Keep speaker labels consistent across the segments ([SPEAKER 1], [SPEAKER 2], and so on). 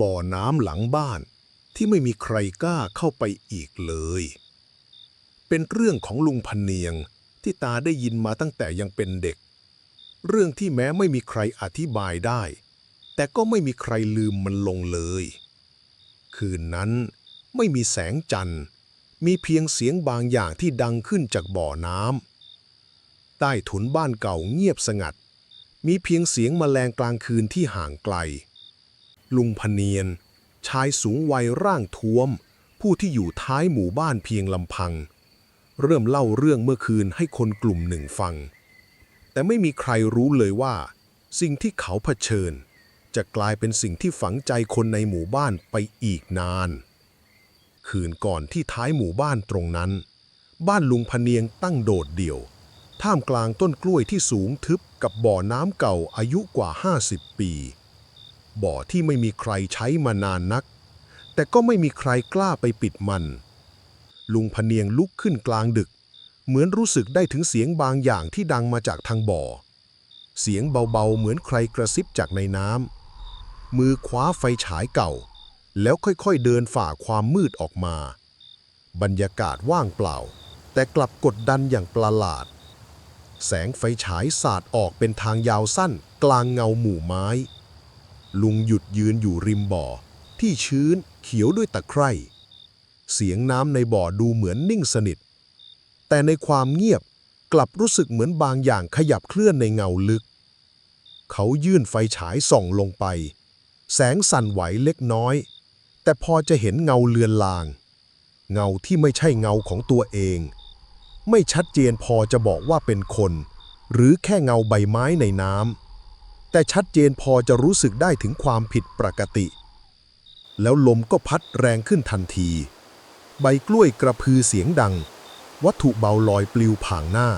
[SPEAKER 1] บ่อน้ำหลังบ้าน ที่ไม่มีใครกล้าเข้าไปอีกเลย เป็นเรื่องของลุงพันเนียงที่ตาได้ยินมาตั้งแต่ยังเป็นเด็ก เรื่องที่แม้ไม่มีใครอธิบายได้ แต่ก็ไม่มีใครลืมมันลงเลย คืนนั้นไม่มีแสงจันทร์ มีเพียงเสียงบางอย่างที่ดังขึ้นจากบ่อน้ำใต้ถุนบ้านเก่าเงียบสงัด มีเพียงเสียงแมลงกลางคืนที่ห่างไกล ลุงพเนียน ชายสูงวัยร่างท้วม ผู้ที่อยู่ท้ายหมู่บ้านเพียงลำพัง เริ่มเล่าเรื่องเมื่อคืนให้คนกลุ่มหนึ่งฟัง แต่ไม่มีใครรู้เลยว่า สิ่งที่เขาเผชิญ จะกลายเป็นสิ่งที่ฝังใจคนในหมู่บ้านไปอีกนาน คืนก่อนที่ท้ายหมู่บ้านตรงนั้น บ้านลุงพเนียงตั้งโดดเดี่ยว ท่ามกลางต้นกล้วยที่สูงทึบกับบ่อน้ำเก่าอายุกว่า 50 ปี บ่อที่ไม่มีใครใช้มานานนัก แต่ก็ไม่มีใครกล้าไปปิดมัน ลุงพเนียงลุกขึ้นกลางดึก เหมือนรู้สึกได้ถึงเสียงบางอย่างที่ดังมาจากทางบ่อ เสียงเบาๆเหมือนใครกระซิบจากในน้ำมือคว้าไฟฉายเก่า แล้วค่อยๆเดินฝ่าความมืดออกมา บรรยากาศว่างเปล่า แต่กลับกดดันอย่างประหลาด แสงไฟฉายสาดออกเป็นทางยาวสั้นกลางเงาหมู่ไม้ ลุงหยุดยืนอยู่ริมบ่อ ที่ชื้นเขียวด้วยตะไคร่ เสียงน้ำในบ่อดูเหมือนนิ่งสนิท แต่ในความเงียบกลับรู้สึกเหมือนบางอย่างขยับเคลื่อนในเงาลึก เขายื่นไฟฉายส่องลงไป แสงสั่นไหวเล็กน้อย แต่พอจะเห็นเงาเลือนลาง เงาที่ไม่ใช่เงาของตัวเอง ไม่ชัดเจนพอจะบอกว่าเป็นคน หรือแค่เงาใบไม้ในน้ำ แต่ชัดเจนพอจะรู้สึกได้ถึงความผิดปกติ แล้วลมก็พัดแรงขึ้นทันที ใบกล้วยกระพือเสียงดัง วัตถุเบาลอยปลิวผ่างหน้า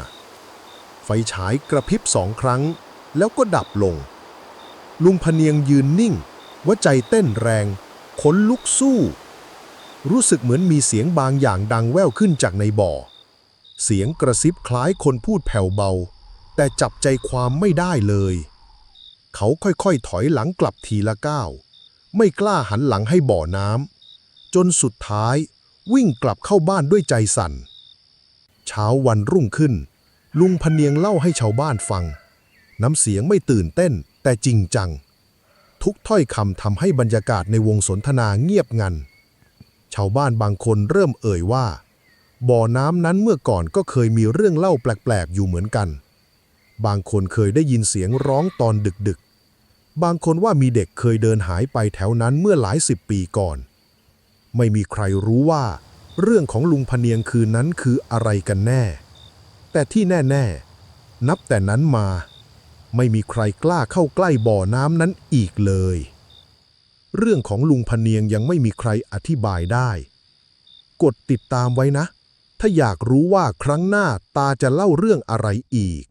[SPEAKER 1] ไฟฉายกระพริบสองครั้ง แล้วก็ดับลง ลุงพเนียงยืนนิ่งหัวใจเต้นแรงขนลุกสู้ รู้สึกเหมือนมีเสียงบางอย่างดังแว่วขึ้นจากในบ่อ เสียงกระซิบคล้ายคนพูดแผ่วเบา แต่จับใจความไม่ได้เลย เขาค่อยๆ ถอยหลังกลับทีละก้าวไม่กล้าหันหลังให้บ่อน้ำจนสุดท้ายวิ่งกลับเข้าบ้านด้วยใจสั่น เช้าวันรุ่งขึ้น ลุงพเนียงเล่าให้ชาวบ้านฟัง น้ำเสียงไม่ตื่นเต้นแต่จริงจัง ทุกถ้อยคำทำให้บรรยากาศในวงสนทนาเงียบงัน ชาวบ้านบางคนเริ่มเอ่ยว่า บ่อน้ำนั้นเมื่อก่อนก็เคยมีเรื่องเล่าแปลกๆอยู่เหมือนกัน บางคนเคยได้ยินเสียงร้องตอนดึกๆ บางคนว่ามีเด็กเคยเดินหายไปแถวนั้นเมื่อหลายสิบปีก่อน ไม่มีใครรู้ว่า เรื่องของลุงพเนียงคืนนั้นคืออะไรกันแน่ แต่ที่แน่ ๆ นับแต่นั้นมา ไม่มีใครกล้าเข้าใกล้บ่อน้ำนั้นอีกเลย เรื่องของลุงพเนียงยังไม่มีใครอธิบายได้ กดติดตามไว้นะ ถ้าอยากรู้ว่าครั้งหน้าตาจะเล่าเรื่องอะไรอีก